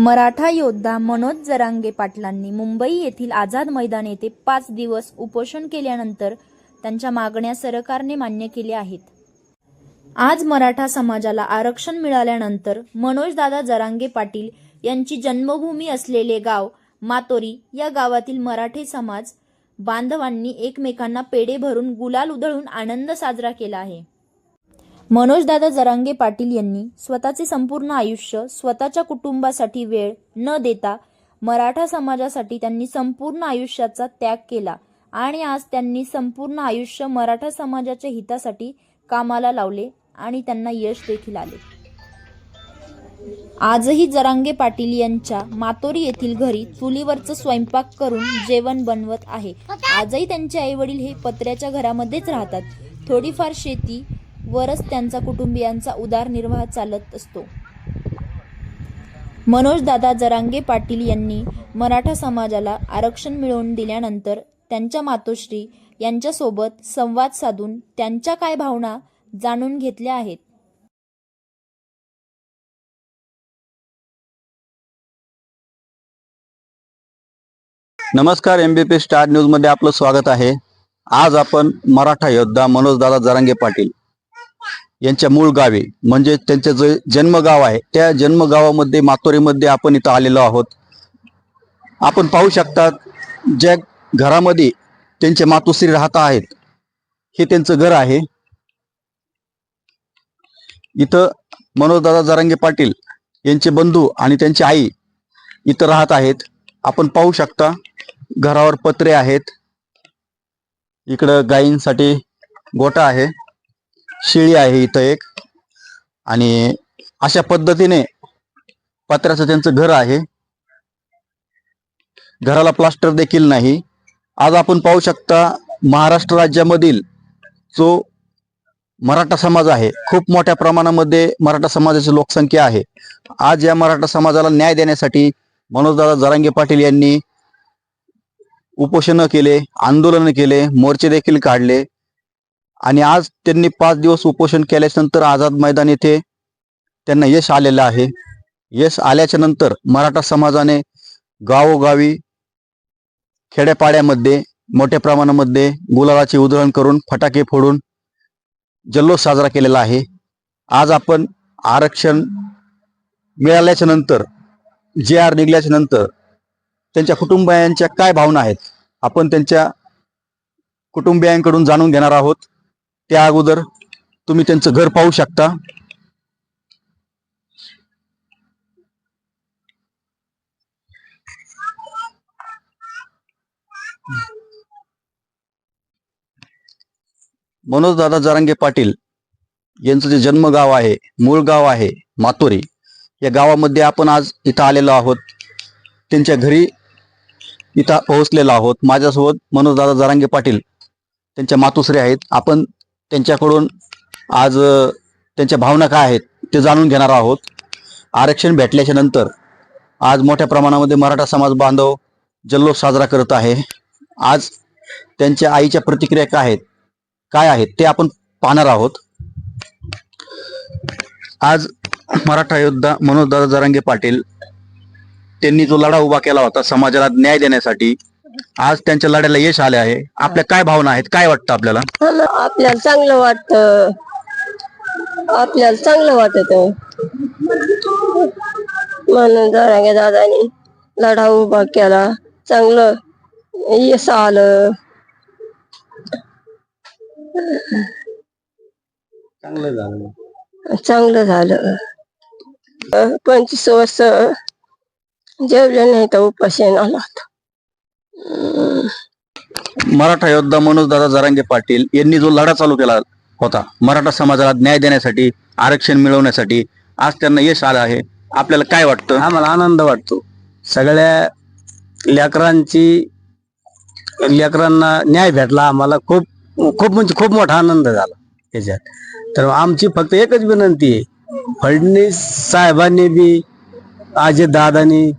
मराठा योद्धा मनोज जरांगे पाटलांनी मुंबई येथील आझाद मैदान येथे पाच दिवस उपोषण केल्यानंतर त्यांच्या मागण्या सरकारने मान्य केल्या आहेत. आज मराठा समाजाला आरक्षण मिळाल्यानंतर मनोजदादा जरांगे पाटील यांची जन्मभूमी असलेले गाव मातोरी या गावातील मराठी समाज बांधवांनी एकमेकांना पेढे भरून गुलाल उधळून आनंद साजरा केला आहे. मनोजदादा जरांगे पाटील यांनी स्वतःचे संपूर्ण आयुष्य स्वतःच्या कुटुंबासाठी वेळ न देता मराठा समाजासाठी त्यांनी संपूर्ण आयुष्याचा त्याग केला आणि आज त्यांनी संपूर्ण आयुष्य मराठा समाजाच्या हितासाठी कामाला लावले आणि त्यांना यश देखील आले. आजही जरांगे पाटील यांच्या मातोरी येथील घरी चुलीवरचं स्वयंपाक करून जेवण बनवत आहे. आजही त्यांचे आई वडील हे पत्र्याच्या घरामध्येच राहतात. थोडीफार शेती वरच त्यांचा कुटुंबियांचा उदारनिर्वाह चालत असतो. मनोजदादा जरांगे पाटील यांनी मराठा समाजाला आरक्षण मिळवून दिल्यानंतर त्यांच्या मातोश्री यांच्यासोबत संवाद साधून त्यांच्या काय भावना जाणून घेतल्या आहेत. नमस्कार एमबीपी स्टार न्यूजमध्ये आपलं स्वागत आहे. आज आपण मराठा योद्धा मनोजदादा जरांगे पाटील यांच्या मूळ गावी म्हणजे त्यांचं जे जन्मगाव आहे त्या जन्मगावामध्ये मातोरीमध्ये आपण इथं आलेलो आहोत. आपण पाहू शकतात ज्या घरामध्ये त्यांचे मातोश्री राहत आहेत हे त्यांचं घर आहे. इथं मनोजदादा जरांगे पाटील यांचे बंधू आणि त्यांची आई इथं राहत आहेत. आपण पाहू शकता घरावर पत्रे आहेत. इकडं गायींसाठी गोटा आहे. शेळी आहे इथं एक. आणि अशा पद्धतीने पत्र्याचं त्यांचं घर आहे. घराला प्लास्टर देखील नाही. आज आपण पाहू शकता महाराष्ट्र राज्यामधील जो मराठा समाज आहे खूप मोठ्या प्रमाणामध्ये मराठा समाजाची लोकसंख्या आहे. आज या मराठा समाजाला न्याय देण्यासाठी मनोजदादा जरांगे पाटील यांनी उपोषणं केले आंदोलन केले मोर्चे देखील काढले. आणि आज त्यांनी पाच दिवस उपोषण केल्यानंतर आझाद मैदान येथे त्यांना यश आलेलं आहे. यश आल्याच्यानंतर मराठा समाजाने गावोगावी खेड्यापाड्यामध्ये मोठ्या प्रमाणामध्ये गुलालाचे उधळण करून फटाके फोडून जल्लोष साजरा केलेला आहे. आज आपण आरक्षण मिळाल्याच्या नंतर जे आर निघल्याच्या नंतर त्यांच्या कुटुंबियांच्या काय भावना आहेत आपण त्यांच्या कुटुंबियांकडून जाणून घेणार आहोत. त्या अगोदर तुम्ही त्यांचं घर पाहू शकता. मनोज दादा जरांगे पाटील यांचं जे जन्मगाव आहे मूळ गाव आहे मातोरी या गावामध्ये आपण आज इथं आलेलो आहोत. त्यांच्या घरी इथं पोहोचलेलो आहोत. माझ्यासोबत मनोजदादा जरांगे पाटील त्यांच्या मातोश्री आहेत. आपण त्यांच्याकडून आज त्यांच्या भावना काय आहेत ते जाणून घेणार आहोत. आरक्षण भेटल्याच्या नंतर आज मोठ्या प्रमाणामध्ये मराठा समाज बांधव जल्लोष साजरा करत आहे. आज त्यांच्या आईच्या प्रतिक्रिया काय आहेत काय आहेत ते आपण पाहणार आहोत. आज मराठा योद्धा मनोज दादा जरांगे पाटील त्यांनी जो लढा उभा केला होता समाजाला न्याय देण्यासाठी आज त्यांच्या लढ्याला यश आले आहे. आपल्या काय भावना आहेत? काय वाटतं आपल्याला? आपल्याला चांगलं वाटत. आपल्याला चांगलं वाटत म्हणून जरांगे दादानी लढा उभा केला. चांगलं यश आलं. चांगलं झालं. चांगलं झालं. पंचवीस वर्ष जेवले नाही तर उपाशी आला होता. मराठा योद्धा मनोजदादा जरांगे पाटील यांनी जो लढा चालू केला होता मराठा समाजाला न्याय देण्यासाठी आरक्षण मिळवण्यासाठी आज त्यांना यश आलं आहे. आपल्याला काय वाटतं? आम्हाला आनंद वाटतो. सगळ्या लेकरांची लेकरांना न्याय भेटला आम्हाला. खूप खूप म्हणजे खूप मोठा आनंद झाला त्याच्यात तर आमची फक्त एकच विनंती आहे. फडणवीस साहेबांनी बी अजित दादानी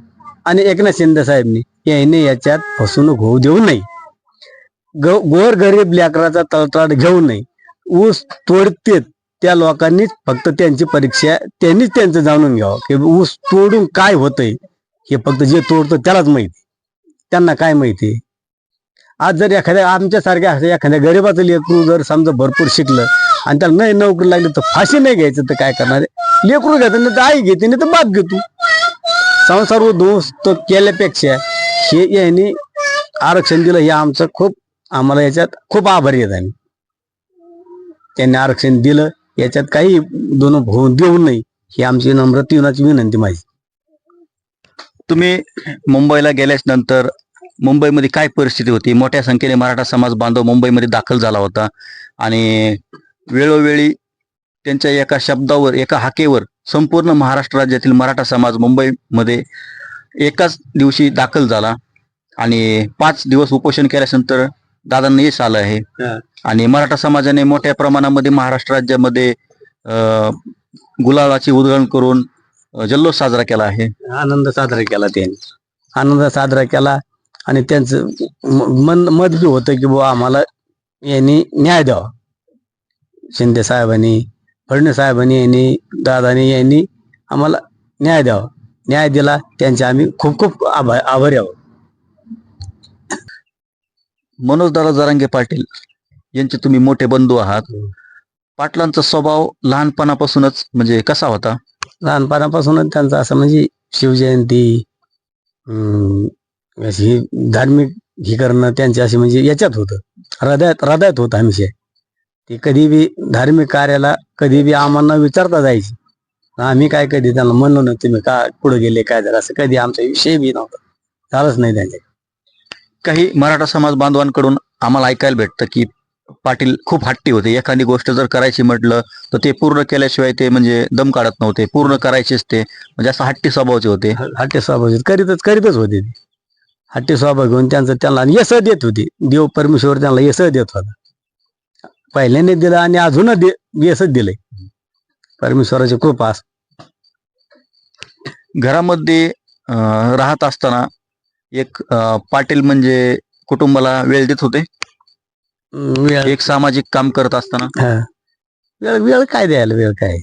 आणि एकनाथ शिंदे साहेबनी याने याच्यात फसवणूक होऊ देऊ नये. गोर गरीब लेकराचा तळतळ घेऊ नये. ऊस तोडतेत त्या लोकांनीच फक्त त्यांची परीक्षा त्यांनीच त्यांचं जाणून घ्यावं. की ऊस तोडून काय होतंय हे फक्त जे तोडतं त्यालाच माहिती. त्यांना काय माहिती? आज जर एखाद्या आमच्यासारख्या असं एखाद्या गरीबाचं लेकरू जर समजा भरपूर शिकलं आणि त्याला नाही नोकरी लागली तर फाशी नाही घ्यायचं तर काय करणार? लेकरू घेतं नाही तर आई घेते नाही तर बाप घेतो. संसार उद्ध्वस्त केल्यापेक्षा हे यांनी आरक्षण दिलं. हे आमचं खूप आम्हाला याच्यात खूप आभारी आहेत आम्ही. त्यांनी आरक्षण दिलं. याच्यात काही दोन होऊन देऊ नये ही आमची नम्र तीवनाची विनंती माझी. तुम्ही मुंबईला गेल्याच नंतर मुंबईमध्ये काय परिस्थिती होती? मोठ्या संख्येने मराठा समाज बांधव मुंबईमध्ये दाखल झाला होता. आणि वेळोवेळी त्यांच्या एका शब्दावर एका हाकेवर संपूर्ण महाराष्ट्र राज्यातील मराठा समाज मुंबईमध्ये एकाच दिवशी दाखल झाला आणि पाच दिवस उपोषण केल्यानंतर दादांना यश आलं आहे. आणि मराठा समाजाने मोठ्या प्रमाणामध्ये महाराष्ट्र राज्यामध्ये अं, गुलाबाची उधळण करून जल्लोष साजरा केला आहे. आनंद साजरा केला त्यांनी. आनंद साजरा केला आणि त्यांचं मन मत बी होतं की बुवा आम्हाला यांनी न्याय द्यावा. शिंदे साहेबांनी फडणवीस साहेबांनी यांनी दादानी यांनी आम्हाला न्याय द्यावा. न्याय दिला त्यांचे आम्ही खूप खूप आभार आभारी आहोत. मनोजदादा जरांगे पाटील यांचे तुम्ही मोठे बंधू आहात. पाटलांचा स्वभाव लहानपणापासूनच म्हणजे कसा होता? लहानपणापासूनच त्यांचं असं म्हणजे शिवजयंती अशी धार्मिक हे करणं त्यांचे असे म्हणजे याच्यात होतं. हृदयात हृदयात होतं हमेशा ते कधी बी धार्मिक कार्याला कधी बी आम्हाला विचारता जायची. आम्ही काय कधी त्यांना म्हणलो ना तुम्ही का पुढे गेले काय झालं? असं कधी आमचा विषय बी नव्हता. झालंच नाही त्यांच्या. काही मराठा समाज बांधवांकडून आम्हाला ऐकायला भेटतं की पाटील खूप हट्टी होते. एखादी गोष्ट जर करायची म्हटलं तर ते पूर्ण केल्याशिवाय ते म्हणजे दम काढत नव्हते. पूर्ण करायचेच ते. म्हणजे असं हट्टी स्वभावाचे होते. हट्टे स्वभाव करीतच करीतच होते ते. हट्टे स्वभाव घेऊन त्यांचं त्यांना यश देत होते. देव परमेश्वर त्यांना यश देत होता. पहिल्याने दिलं आणि अजून दे यशच दिलंय. परमेश्वराची कृपा असते. घरामध्ये राहत असताना एक पाटील म्हणजे कुटुंबाला वेळ देत होते. एक सामाजिक काम करत असताना. वेळ वेळ काय द्यायला वेळ काय?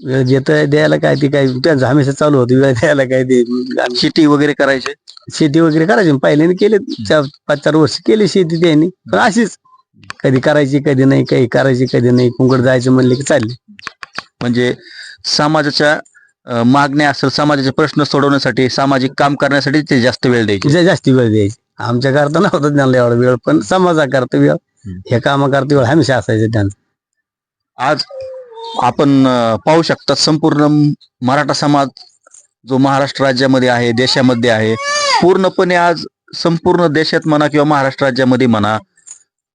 वेळ देत द्यायला काय ते काय त्यांचं हमेशा चालू होतं वेळ द्यायला काय ते. शेती वगैरे करायचे. शेती वगैरे करायची पहिल्याने केले चार पाच चार वर्ष केली शेती त्यांनी. पण अशीच कधी करायची कधी नाही काही करायची कधी नाही कुंकड जायचं म्हणले की चालले. म्हणजे समाजाच्या मागण्या असेल समाजाचे प्रश्न सोडवण्यासाठी सामाजिक काम करण्यासाठी ते जास्त वेळ द्यायचे. जा- जास्ती वेळ द्यायची. आमच्या करता नव्हता त्यांना एवढा वेळ पण समाजा करता वेळ हे कामा करता वेळ हमेशा असायचं त्यांचं. आज आपण अं, पाहू शकता संपूर्ण मराठा समाज जो महाराष्ट्र राज्यामध्ये आहे देशामध्ये आहे पूर्णपणे आज संपूर्ण देशात म्हणा किंवा महाराष्ट्र राज्यामध्ये म्हणा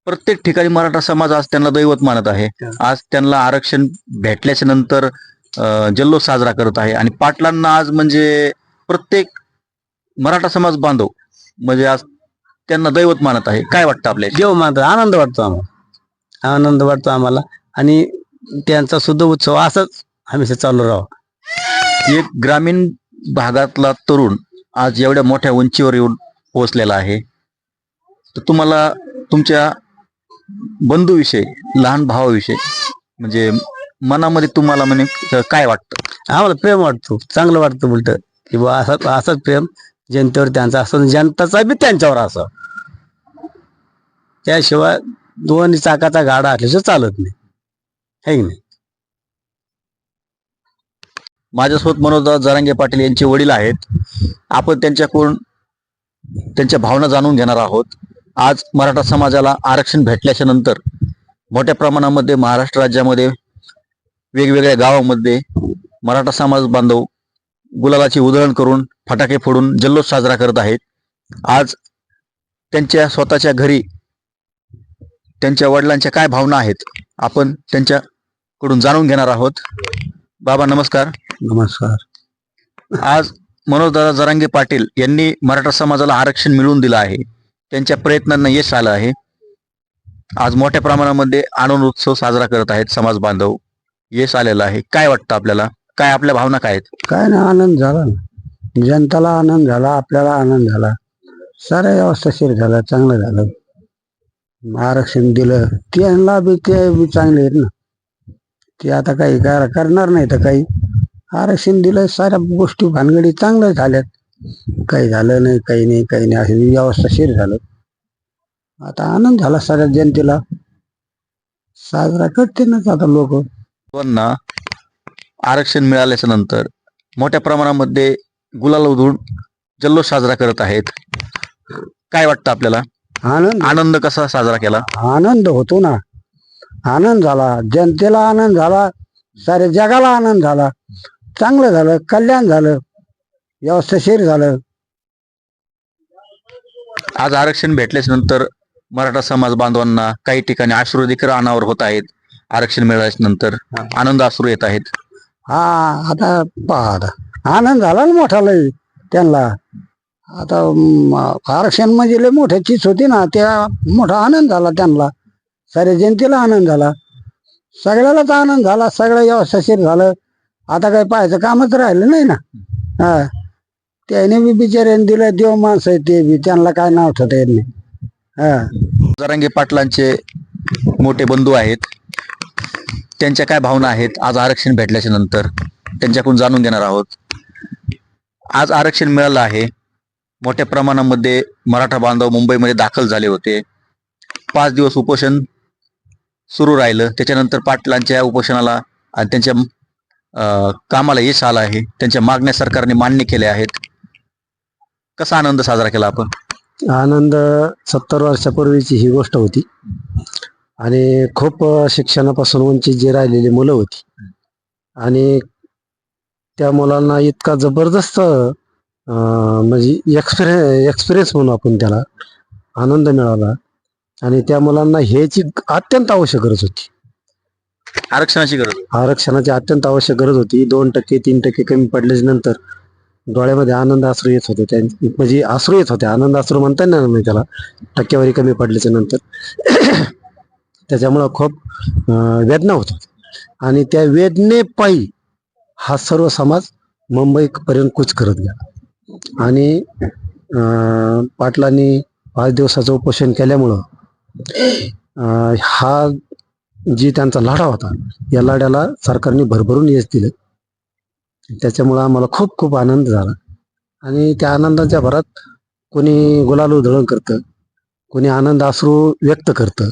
प्रत्येक ठिकाणी मराठा समाज आज त्यांना दैवत मानत आहे. आज त्यांना आरक्षण भेटल्याच्या नंतर जल्लोष साजरा करत आहे. आणि पाटलांना आज म्हणजे प्रत्येक मराठा समाज बांधव म्हणजे आज त्यांना दैवत मानत आहे. काय वाटतं आपल्या देव मानतात आनंद वाटतो आम्हाला. आनंद वाटतो आम्हाला. आणि त्यांचा सुद्धा उत्सव असाच हमेशा चालू राहावा एक ग्रामीण भागातला तरुण आज एवढ्या मोठ्या उंचीवर येऊन पोहोचलेला आहे. तर तुम्हाला तुमच्या बंधूविषयी लहान भावाविषयी म्हणजे मनामध्ये तुम्हाला म्हणजे काय वाटतं? आम्हाला प्रेम वाटतो चांगलं वाटतं उलट. की बा असं असंच प्रेम जनतेवर त्यांचा असं जनताचा बी त्यांच्यावर असं. त्याशिवाय दोन चाकाचा गाडा असल्याशिवाय चालत नाही. है की नाही? माझ्यासोबत मनोजदास जरांगे पाटील यांचे वडील आहेत. आपण त्यांच्याकडून त्यांच्या भावना जाणून घेणार आहोत. आज मराठा समाजाला आरक्षण भेटल्याच्या नंतर मोठ्या प्रमाणामध्ये महाराष्ट्र राज्यामध्ये वेगवेगळ्या गावामध्ये मराठा समाज बांधव गुलालाची उधळण करून फटाके फोडून जल्लोष साजरा करत आहेत. आज त्यांच्या स्वतःच्या घरी त्यांच्या वडिलांच्या काय भावना आहेत आपण त्यांच्याकडून जाणून घेणार आहोत. बाबा नमस्कार. नमस्कार. आज मनोजदादा जरांगे पाटील यांनी मराठा समाजाला आरक्षण मिळवून दिलं आहे. त्यांच्या प्रयत्नांना यश आलं आहे. आज मोठ्या प्रमाणामध्ये आनंद उत्सव साजरा करत आहेत समाज बांधव. यश आलेलं आहे. काय वाटतं आपल्याला? काय आपल्या भावना काय आहेत? काय ना आनंद झाला ना. जनताला आनंद झाला आपल्याला आनंद झाला. साऱ्या व्यवस्थाशीर झालं चांगलं झालं आरक्षण दिलं. त्यांना बी ते बी चांगले आहेत ना. ते आता काही कर- करणार नाही तर काही. आरक्षण दिलं साऱ्या गोष्टी भानगडी चांगल्या झाल्यात. काही झालं नाही काही नाही काही नाही असं व्यवस्थाशीर झालं. आता आनंद झाला साऱ्या जनतेला. साजरा करते ना आता लोक. सर्वांना आरक्षण मिळाल्याच्या नंतर मोठ्या प्रमाणामध्ये गुलाल उधळून जल्लोष साजरा करत आहेत. काय वाटतं आपल्याला? आनंद. आनंद कसा साजरा केला? आनंद होतो ना. आनंद झाला. जनतेला आनंद झाला. साऱ्या जगाला आनंद झाला. चांगलं झालं. कल्याण झालं. व्यवस्थाशीर झालं. आज आरक्षण भेटल्याच्या नंतर मराठा समाज बांधवांना काही ठिकाणी देखील अनावर होत आहेत. आरक्षण मिळाल्याच्या नंतर आनंद अश्रू येत आहेत. हा आता पहा आता. आनंद झाला ना मोठा लय त्यांना. आता आरक्षण म्हणजे लय मोठी चीज होती ना त्या मोठा आनंद झाला त्यांना. साऱ्या जनतेला आनंद झाला. सगळ्यालाच आनंद झाला सगळं व्यवस्थाशीर झालं. आता काही पाहायचं कामच राहिलं नाही ना. हा. त्याने बी बिचाऱ्याने दिलं देव माणसं आहे ते बी त्यांना काय नाव ठेवता येत नाही. हा. जरांगे पाटलांचे मोठे बंधू आहेत. त्यांच्या काय भावना आहेत? आज आरक्षण भेटल्याच्या नंतर त्यांच्याकडून जाणून घेणार आहोत. आज आरक्षण मिळालं आहे. मोठ्या प्रमाणामध्ये मराठा बांधव मुंबईमध्ये दाखल झाले होते. पाच दिवस उपोषण सुरू राहिलं. त्याच्यानंतर पाटलांच्या उपोषणाला आणि त्यांच्या कामाला यश आलं आहे. त्यांच्या मागण्या सरकारने मान्य केल्या आहेत. कसा आनंद साजरा केला आपण? आनंद सत्तर वर्षापूर्वीची ही गोष्ट होती. आणि खूप शिक्षणापासून वंचित जी राहिलेली मुलं होती. आणि त्या मुलांना इतका जबरदस्त म्हणजे एक्सपिरियन्स एक्सपिरियन्स म्हणू आपण त्याला आनंद मिळाला. आणि त्या मुलांना ह्याची अत्यंत आवश्यक गरज होती. आरक्षणाची गरज. आरक्षणाची अत्यंत आवश्यक गरज होती. दोन टक्के तीन टक्के कमी पडल्याच्या नंतर डोळ्यामध्ये आनंद अश्रू येत होते. त्यां म्हणजे अश्रू येत होते. आनंद अश्रू म्हणता येणार नाही त्याला. टक्केवारी कमी पडल्याच्या नंतर. त्याच्यामुळं खूप वेदना होतात आणि त्या वेदनेपायी हा सर्व समाज मुंबईपर्यंत कूच करत गेला. आणि पाटलांनी पाच दिवसाचं उपोषण केल्यामुळं हा जी त्यांचा लढा होता या लढ्याला सरकारने भरभरून यश दिलं. त्याच्यामुळं आम्हाला खूप खूप आनंद झाला. आणि त्या आनंदाच्या भरात कोणी गुलाल उधळण करतं कोणी आनंद अश्रू व्यक्त करतं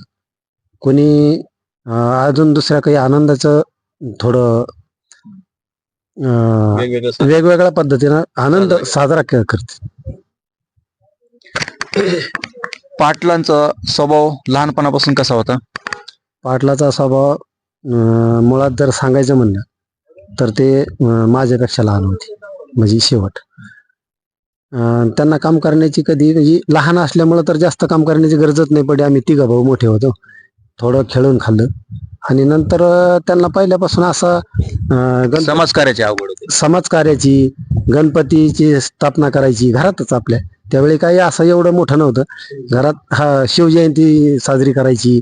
कोणी अजून दुसऱ्या काही आनंदाचं थोडं अं, वेगवेगळं सण. वेगवेगळ्या पद्धतीनं आनंद साजरा के- करते पाटलांचा स्वभाव लहानपणापासून कसा होता? पाटलाचा स्वभाव अं, मुळात जर सांगायचं म्हणलं तर ते अं, माझ्यापेक्षा लहान होते. म्हणजे शेवट. अं, त्यांना काम करण्याची कधी म्हणजे लहान असल्यामुळं तर जास्त काम करण्याची गरजच नाही पडली. आम्ही तिघा भाऊ मोठे होतो. थोडं खेळून खाल्लं. आणि नंतर त्यांना पहिल्यापासून असं गण समाजकार्याची आवड होती. समाजकार्याची गणपतीची स्थापना करायची घरातच आपल्या. त्यावेळी काही असं एवढं मोठं नव्हतं. घरात हा शिवजयंती साजरी करायची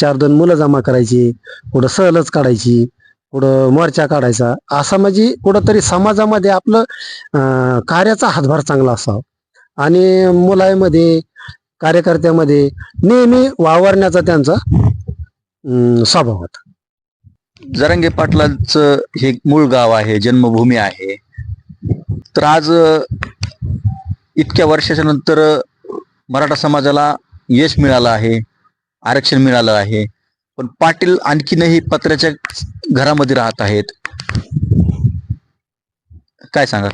चार दोन मुलं जमा करायची कुठं सहलच काढायची कुठं मोर्चा काढायचा. असा म्हणजे कुठंतरी समाजामध्ये आपलं कार्याचा हातभार चांगला असावा. आणि मुलांमध्ये कार्यकर्त्यामध्ये नेहमी वावरण्याचा त्यांचा स्वभाव होता. जरंगे पाटलांचं हे मूळ गाव आहे जन्मभूमी आहे. तर आज इतक्या वर्षाच्या नंतर मराठा समाजाला यश मिळालं आहे आरक्षण मिळालं आहे. पण पाटील आणखीनही पत्र्याच्या घरामध्ये राहत आहेत. काय सांगा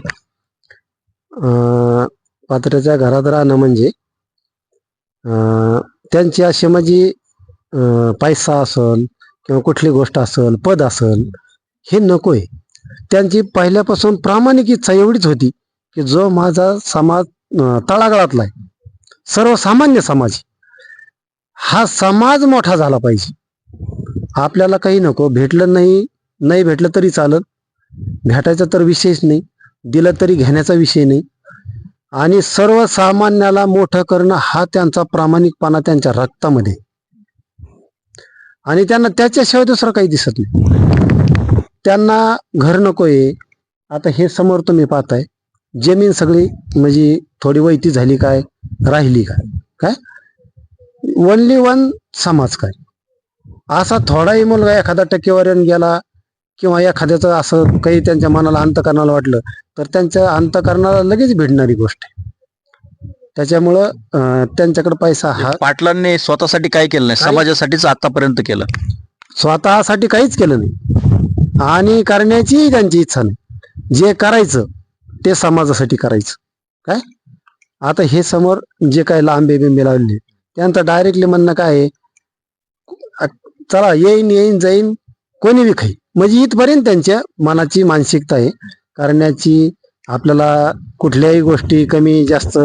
पात्र्याच्या घरात राहणं म्हणजे त्यांची अशी म्हणजे पैसा असन किंवा कुठली गोष्ट असन पद असन हे नकोय. त्यांची पहिल्यापासून प्रामाणिक इच्छा एवढीच होती की जो माझा समाज तळागाळातला आहे सर्वसामान्य समाज हा समाज मोठा झाला पाहिजे. आपल्याला काही नको भेटलं नाही नाही भेटलं तरी चालत. भेटायचा तर विषयच नाही दिलं तरी घेण्याचा विषय नाही. आणि सर्वसामान्याला मोठं करणं हा त्यांचा प्रामाणिकपणा त्यांच्या रक्तामध्ये. आणि त्यांना त्याच्याशिवाय दुसरं काही दिसत नाही. त्यांना घर नकोय. आता हे समोर तुम्ही पाहताय. जमीन सगळी म्हणजे थोडी वैती झाली काय? राहिली काय? काय? ओनली वन समाज काय? असा थोडाही मुलगा एखादा टक्केवारीन गेला किंवा एखाद्याचं असं काही त्यांच्या मनाला अंतकरणाला वाटलं तर त्यांच्या अंतकरणाला लगेच भेटणारी गोष्ट आहे. त्याच्यामुळं त्यांच्याकडे पैसा हा पाटलांनी स्वतःसाठी काय केलं नाही? काय? समाजासाठीच आतापर्यंत केलं? स्वतःसाठी काहीच केलं नाही. आणि करण्याची त्यांची इच्छा नाही. जे करायचं ते समाजासाठी करायचं. काय? आता हे समोर जे काही लांबे बिंबे लावले त्यांचं डायरेक्टली म्हणणं काय चला येईन येईन जाईन कोणी बी खाई म्हणजे इथपर्यंत त्यांच्या मनाची मानसिकता आहे. करण्याची आपल्याला कुठल्याही गोष्टी कमी जास्त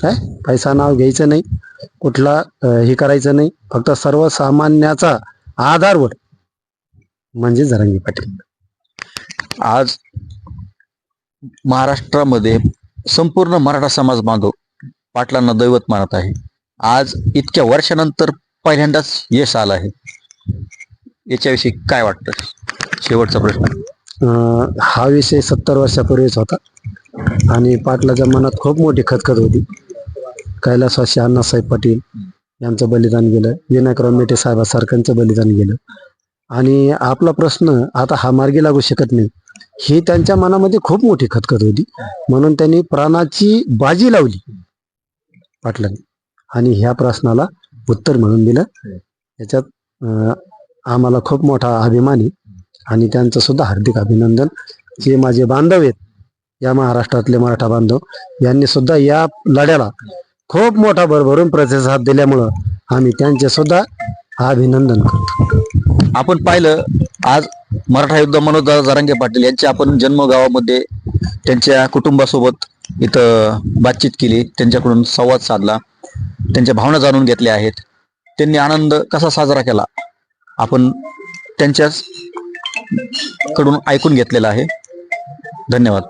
काय? पैसा नाव घ्यायचं नाही. कुठला हे करायचं नाही. फक्त सर्वसामान्याचा आधारवर म्हणजे जरांगी पाटील. आज महाराष्ट्रामध्ये संपूर्ण मराठा समाज बांधव पाटलांना दैवत मानत आहे. आज इतक्या वर्षानंतर पहिल्यांदाच यश आलं आहे. याच्याविषयी काय वाटतं? शेवटचा प्रश्न. हा विषय सत्तर वर्षापूर्वीच होता. आणि पाटलाच्या मनात खूप मोठी खतखत होती. कैलासवासी अण्णासाहेब पाटील यांचं बलिदान गेलं. विनायकराव मेटे साहेबासारख्यांचं बलिदान गेलं. आणि आपला प्रश्न आता हा मार्गी लागू शकत नाही. ही त्यांच्या मनामध्ये खूप मोठी खतखत होती. म्हणून त्यांनी प्राणाची बाजी लावली पाटलांनी. आणि ह्या प्रश्नाला उत्तर म्हणून दिलं. याच्यात अं, आम्हाला खूप मोठा अभिमान आहे. आणि त्यांचं सुद्धा हार्दिक अभिनंदन. जे माझे बांधव आहेत या महाराष्ट्रातले मराठा बांधव यांनी सुद्धा या लढ्याला खूप मोठा भरभरून प्रतिसाद दिल्यामुळं आम्ही त्यांचे सुद्धा अभिनंदन करतो. आपण पाहिलं आज मराठा युद्ध मनोज जरांगे पाटील यांच्या आपण जन्मगावामध्ये त्यांच्या कुटुंबासोबत इथं बातचीत केली. त्यांच्याकडून संवाद साधला. त्यांच्या भावना जाणून घेतल्या आहेत. त्यांनी आनंद कसा साजरा केला? आपण त्यांच्याच कडून ऐकून घेतलेला आहे. धन्यवाद.